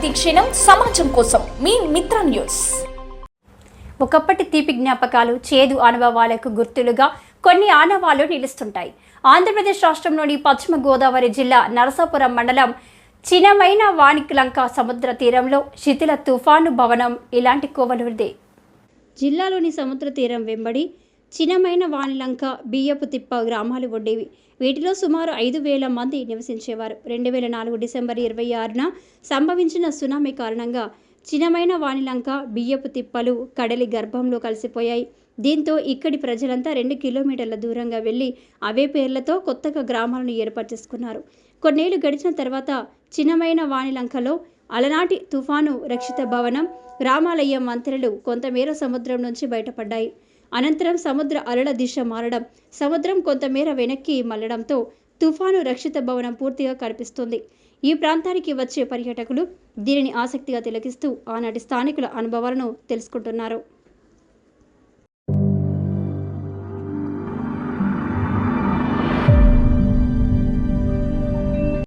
ప్రతిక్షణం సమాజం కోసం మీ మిత్ర న్యూస్. ఒకప్పటి తీపి జ్ఞాపకాలు చేదు అనుభవాలకు గుర్తులుగా కొన్ని ఆనవాళ్ళు నిలుస్తుంటాయి. ఆంధ్రప్రదేశ్ రాష్ట్రంలోని పశ్చిమ గోదావరి జిల్లా నరసాపురం మండలం చిన్నమైన వాణిక్లంక సముద్ర తీరంలో శిథిల తుఫాను భవనం ఇలాంటి కోవలుదే జిల్లాలోని సముద్ర తీరం వెంబడి చిన్నమైన వాణిలంక బియ్యపు తిప్ప గ్రామాలు ఉండేవి. వీటిలో సుమారు ఐదు వేల మంది నివసించేవారు. రెండు వేల నాలుగు డిసెంబర్ ఇరవై ఆరున సంభవించిన సునామీ కారణంగా చిన్నమైన వాణిలంక బియ్యపు తిప్పలు కడలి గర్భంలో కలిసిపోయాయి. దీంతో ఇక్కడి ప్రజలంతా రెండు కిలోమీటర్ల దూరంగా వెళ్ళి అవే పేర్లతో కొత్తగా గ్రామాలను ఏర్పాటు చేసుకున్నారు. కొన్నేళ్ళు గడిచిన తర్వాత చిన్నమైన వాణిలంకలో అలనాటి తుఫాను రక్షిత భవనం రామాలయం మంత్రులు కొంతమేర సముద్రం నుంచి బయటపడ్డాయి. అనంతరం సముద్ర అలల దిశ మారడం సముద్రం కొంతమేర వెనక్కి మళ్ళడంతో తుఫాను రక్షిత భవనం పూర్తిగా కనిపిస్తుంది. ఈ ప్రాంతానికి వచ్చే పర్యాటకులు దీనిని ఆసక్తిగా తిలకిస్తూ ఆనాటి స్థానికుల అనుభవాలను తెలుసుకుంటున్నారు.